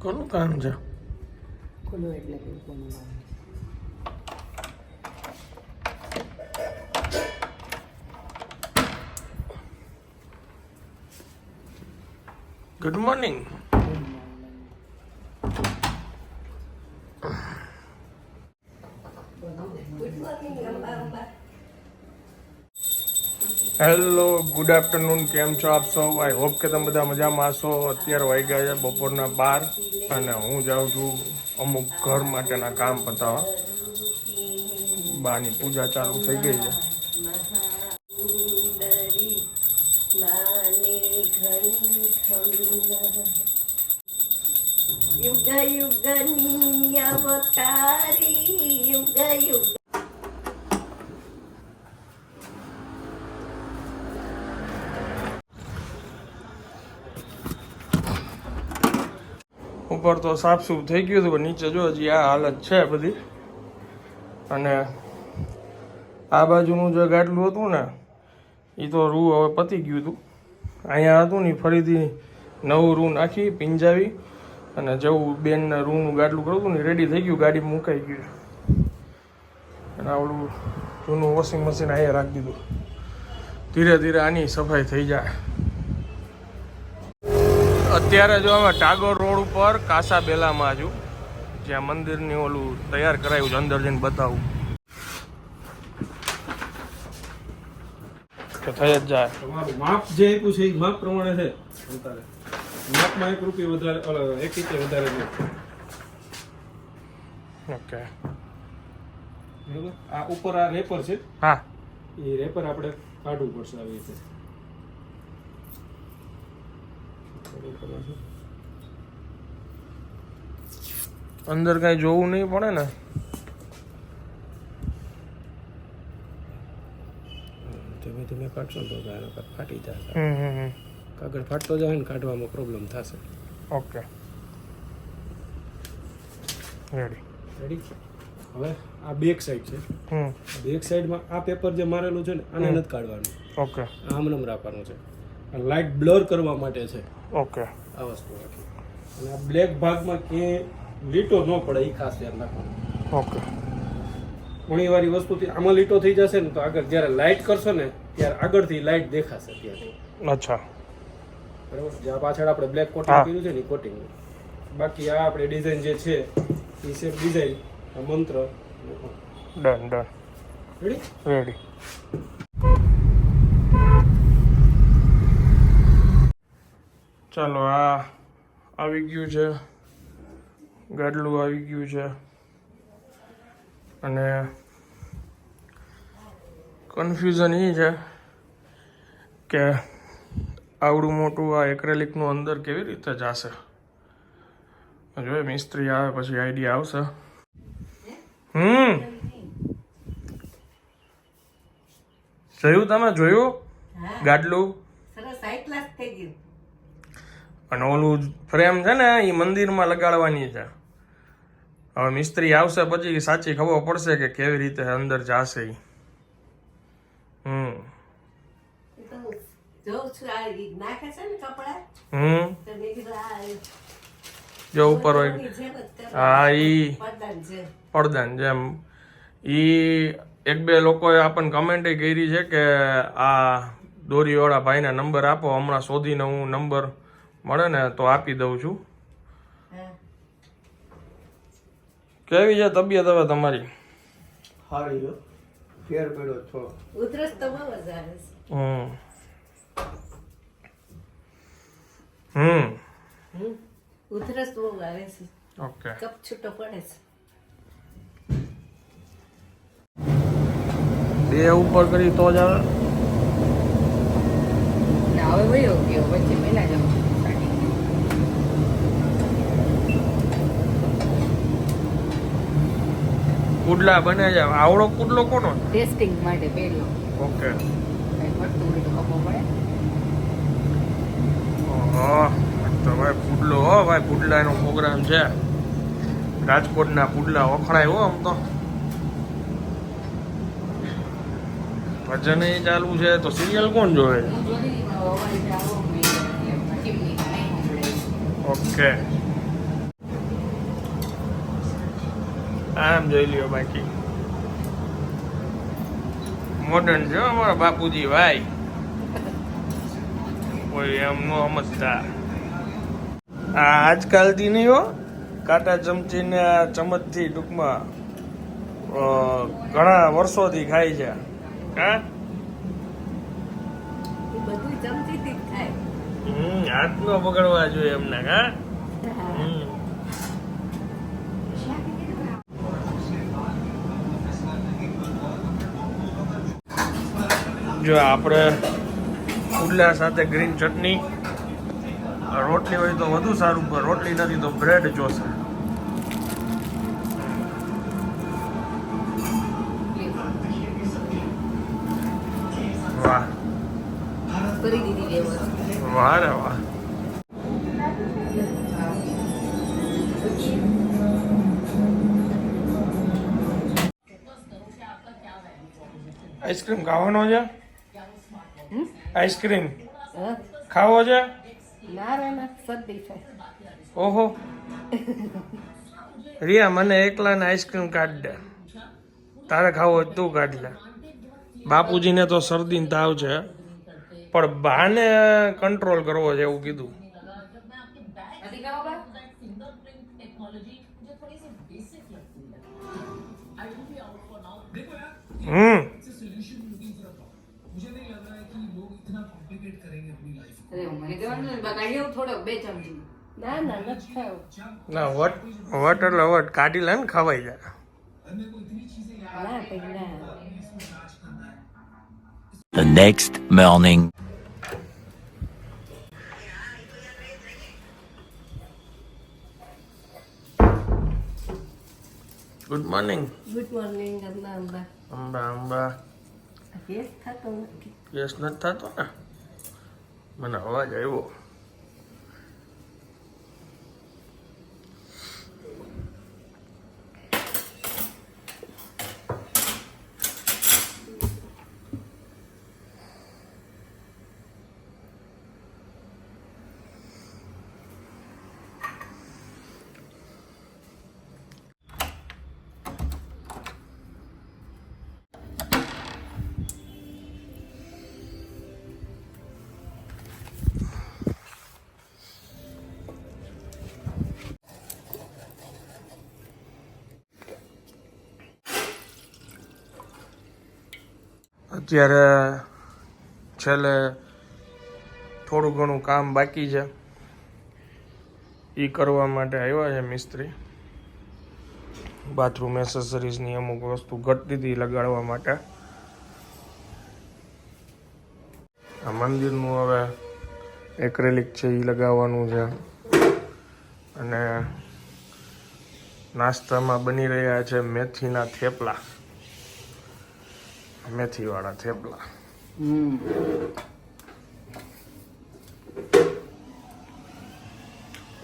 કોનું કામ છે ખુલ્લો એટલે કે કોનું નામ good morning hello good afternoon કેમ છો આપ સૌ? આઈ હોપ કે તમે બધા મજામાં હશો. અત્યારે વાગ્યા છે બપોરના બાર અને હું જાઉં છું અમુક ઘર માટેના કામ પતાવવા. બાની પૂજા ચાલુ થઈ ગઈ છે. યુગ અવતારી, યુગ યુગ ઉપર તો સાફ સૂફ થઈ ગયું હતું નીચે જો હજી આ હાલત છે બધી. અને આ બાજુનું જે ગાટલું હતું ને એ તો રૂ હવે પતી ગયું હતું. અહીંયા હતું ને ફરીથી નવું રૂ નાખી, પીંજાવી, અને જેવું બેનને રૂનું ગાટલું કરવું હતું ને રેડી થઈ ગયું, ગાડી મુકાઈ ગયું અને આવડું જૂનું વોશિંગ મશીન અહીંયા રાખી દીધું. ધીરે ધીરે આની સફાઈ થઈ જાય. અત્યારે જો અમે ટાગોર રોડ ઉપર કાસા બેલામાં છું જ્યાં મંદિરની ઓલું તૈયાર કરાયું છે અંદર જઈને બતાવું. કે થઈ જ જાય. માપ જે આપ્યું છે એ માપ પ્રમાણે છે. વધારે માપમાં એક રૂપિયો વધારે એક રીતે વધારે છે ઓકે. બરોબર? આ ઉપર આ રેપર છે. હા. એ રેપર આપણે કાઢવું પડશે આવી રીતે. અંદર કાંઈ જોવું નહીં પડે ને. ધીમે ધીમે કાઢશો તો ગાયનો ફાટી જશે કાગળ ફાટતો જાય ને કાઢવામાં પ્રોબ્લેમ થશે. ઓકે રેડી રેડી હવે આ બેક સાઈડ છે. હમ. બેક સાઈડમાં આ પેપર જે મારેલું છે ને આને નથી કાઢવાનું. ઓકે આમ નમ રાખવાનું છે. અને લાઇટ બ્લર કરવા માટે છે ઓકે આ વસ્તુ રાખી અને આ બ્લેક ભાગમાં ક્યાંય લીટો ન પડે એ ખાસ ધ્યાન રાખવાનું. ઓકે. ઘણી વાર વસ્તુથી આમાં લીટો થઈ જશે ને તો આગળ જ્યારે લાઇટ કરશો ને ત્યારે આગળથી લાઇટ દેખાશે ત્યાંથી. અચ્છા. બરાબર? જ્યાં પાછળ આપણે બ્લેક કોટિંગ કર્યું છે ને કોટિંગ બાકી આ આપણે ડિઝાઇન જે છે એ સેફ ડિઝાઇન આ મંત્ર. ડન ડન રેડી રેડી ચાલો આ આવી ગયું છે. ગાડલું આવી ગયું છે. અને કન્ફ્યુઝન એ છે કે આવડું મોટું આ એક્રેલિકનું અંદર કેવી રીતે જશે? જોઈએ મિસ્ત્રી આવે પછી આઈડિયા આવશે. હમ. જોયું તમે? જોયું? ગાડલું? અને ઓલું ફ્રેમ છે ને એ મંદિરમાં લગાડવાની છે. હવે મિસ્ત્રી આવશે પછી સાચી ખબર પડશે કે કેવી રીતે અંદર જાશે હમ. જો ઉપર હોય. હા ઈ પડદાની જેમ. ઈ એક બે લોકોએ આપણને કમેન્ટ કરી છે કે આ દોરીવાળા ભાઈના નંબર આપો. હમણાં શોધીને હું નંબર મળે ને તો આપી દઉં છું. કેવી છે તબિયત હવે તમારી? સારી જો ફેર પડ્યો છો ઉધરસ તો બહુ વધારે છે. હમ. હમ. હમ. ઉધરસ બહુ આવે છે. ઓકે. કપ છૂટો પડે છે. બે ઉપર કરી તો જ આવે. ને હવે વયો ગયો વચ્ચે મેલા જાવ પુડલા બને છે. આવડો પુડલો કોનો? ટેસ્ટિંગ માટે પહેર્યો ઓકે. તો ભાઈ પુડલો હો ભાઈ પુડલાનો પ્રોગ્રામ છે. રાજકોટના પુડલા વખણાય હો આમ તો. ભજન ચાલુ છે તો સિરિયલ કોણ જોવે? છે ઓકે. આમ જોઈ લ્યો બાકી. મોડર્ન છે અમારા બાપુજી ભાઈ. કોઈ એમ ન સમજતા આ આજકાલથી નહીં હો કાંટા ચમચીને આ ચમચથી ટૂંકમાં ઘણા વર્ષોથી ખાય છે. હા? હમ હાથ નો પકડવા જોઈએ એમને હા? જો આપણે પુડલા સાથે ગ્રીન ચટણી. રોટલી હોય તો વધુ સારું, પણ રોટલી નથી તો બ્રેડ જોશે વાહ. વાહ રે વાહ. આઈસ્ક્રીમ ખાવાનો છે? આઈસ્ક્રીમ. ખાવો છે? ના રે ના શરદી થાય ઓહો. રિયા મને એકલાને આઈસ્ક્રીમ કાઢ દે. તારે ખાવો હોય તું કાઢ લે. બાપુજીને તો શરદી તાવ છે પણ બાને કંટ્રોલ કરવો છે એવું કીધું. નથી ખાવા બા હમ અરે મને કહેવાનું ને બા કાઢી આવું થોડોક બે ચમચી ના ના નથી ખાવ ના વટ વટ એટલે વટ કાઢી લે ને ખવાઈ જાય ના પછી ના The next morning. Good morning good morning Amba Amba Amba gas થતો નથી ગેસ નથી થતો ને મને અવાજ આવ્યો. અત્યારે છેલ્લે થોડું ઘણું કામ બાકી છે. એ કરવા માટે આવ્યા છે મિસ્ત્રી. બાથરૂમ એસેસરીઝની અમુક વસ્તુ ઘટતી હતી લગાડવા માટે. આ મંદિરનું હવે એક્રેલિક છે એ લગાવવાનું છે. અને નાસ્તામાં બની રહ્યા છે મેથીના થેપલા. મેથીવાળા થેપલા.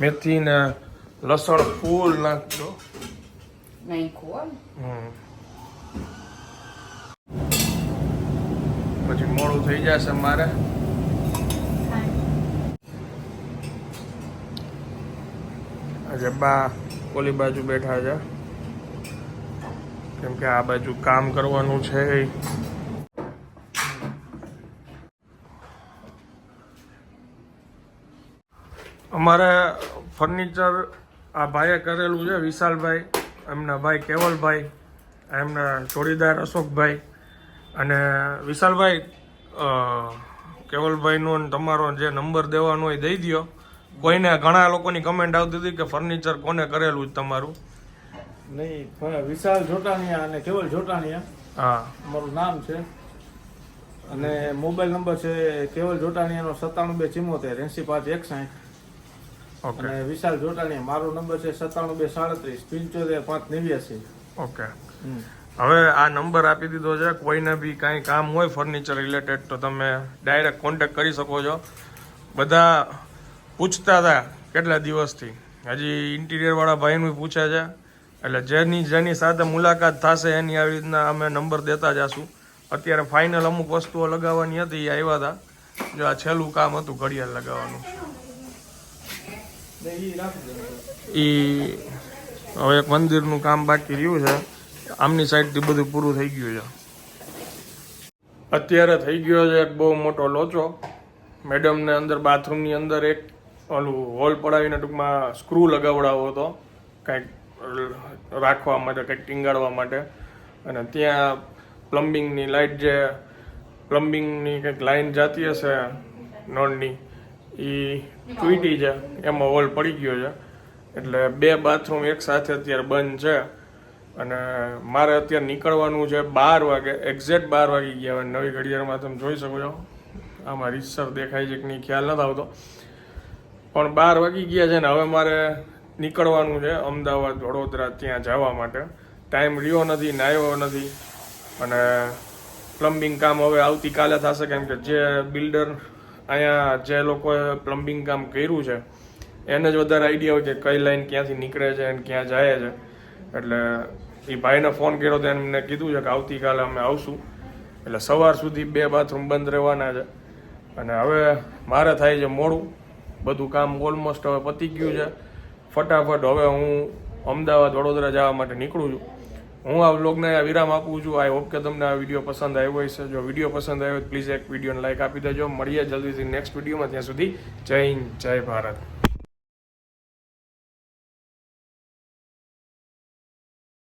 મેથી ને લસણ ફૂલ નાખજો. પછી મોડું થઈ જશે મારે. આજે બા ઓલી બાજુ બેઠા છે. કેમ કે આ બાજુ કામ કરવાનું છે અમારે ફર્નિચર આ ભાઈએ કરેલું છે વિશાલભાઈ એમના ભાઈ કેવલભાઈ એમના જોડીદાર અશોકભાઈ અને વિશાલભાઈ કેવલભાઈનો ને તમારો જે નંબર દેવાનો એ દઈ દ્યો. કોઈને ઘણા લોકોની કમેન્ટ આવતી હતી કે ફર્નિચર કોને કરેલું તમારું? નહીં વિશાલ જોટાણીયા અને કેવલ જોટાણીયા હા. અમારું નામ છે. અને મોબાઈલ નંબર છે કેવલ જોટાણીયાનો સત્તાણું બે ચિમોતેર એંસી પાંચ એકસાઠ. અને વિશાલ જોટાણી મારો નંબર છે સત્તાણું બે સાડત્રીસ પંચોતેર પાંચ નેવ્યાસી. ઓકે હવે આ નંબર આપી દીધો છે કોઈને બી કાંઈ કામ હોય ફર્નિચર રિલેટેડ તો તમે ડાયરેક્ટ કોન્ટેક્ટ કરી શકો છો. બધા પૂછતા હતા કેટલા દિવસથી? હજી ઇન્ટિરિયરવાળા ભાઈનું પૂછે છે. એટલે જેની જેની સાથે મુલાકાત થશે એની આવી રીતના અમે નંબર દેતા જશું. અત્યારે ફાઇનલ અમુક વસ્તુઓ લગાવવાની હતી એ આવ્યા હતા. જો આ છેલ્લું કામ હતું ઘડિયાળ લગાવવાનું. એ હવે એક મંદિરનું કામ બાકી રહ્યું છે. આમની સાઈડથી બધું પૂરું થઈ ગયું છે. અત્યારે થઈ ગયો છે એક બહુ મોટો લોચો. મેડમને અંદર બાથરૂમની અંદર એક ઓલું હોલ પડાવીને ટૂંકમાં સ્ક્રૂ લગાવડાવો હતો. કંઈક રાખવા માટે, કંઈક ટીંગાડવા માટે. અને ત્યાં પ્લમ્બિંગની લાઇટ જે પ્લમ્બિંગની કંઈક લાઈન જાતી હશે નળની એ તૂટી છે એમાં હોલ પડી ગયો છે. એટલે બે બાથરૂમ એક સાથે અત્યારે બંધ છે. અને મારે અત્યારે નીકળવાનું છે બાર વાગે એક્ઝેક્ટ બાર વાગી ગયા હવે નવી ઘડિયાળમાં તમે જોઈ શકો છો. આમાં રીતસર દેખાય છે કે નહીં, ખ્યાલ નથી આવતો. પણ બાર વાગી ગયા છે ને હવે મારે નીકળવાનું છે અમદાવાદ, વડોદરા ત્યાં જવા માટે. ટાઈમ રહ્યો નથી નાયો નથી. અને પ્લમ્બિંગ કામ હવે આવતીકાલે થશે, કેમ કે જે બિલ્ડર અહીંયા જે લોકોએ પ્લમ્બિંગ કામ કર્યું છે, એને જ વધારે આઈડિયા હોય કે કઈ લાઈન ક્યાંથી નીકળે છે અને ક્યાં જાય છે. એટલે એ ભાઈને ફોન કર્યો તો એમને કીધું છે કે આવતીકાલે અમે આવશું. એટલે સવાર સુધી બે બાથરૂમ બંધ રહેવાના છે. અને હવે મારે થાય છે મોડું. બધું કામ ઓલમોસ્ટ હવે પતી ગયું છે. ફટાફટ હવે હું અમદાવાદ વડોદરા જવા માટે નીકળું છું. હું આ વ્લોગને વિરામ આપું છું. આઈ હોપ કે તમને આ વીડિયો પસંદ આવ્યો હશે. જો વીડિયો પસંદ આવ્યો પ્લીઝ એક વિડીયોને લાઇક આપી દેજો. મળીએ જલ્દીથી નેક્સ્ટ વિડીયોમાં ત્યાં સુધી જય હિન્દ, જય ભારત.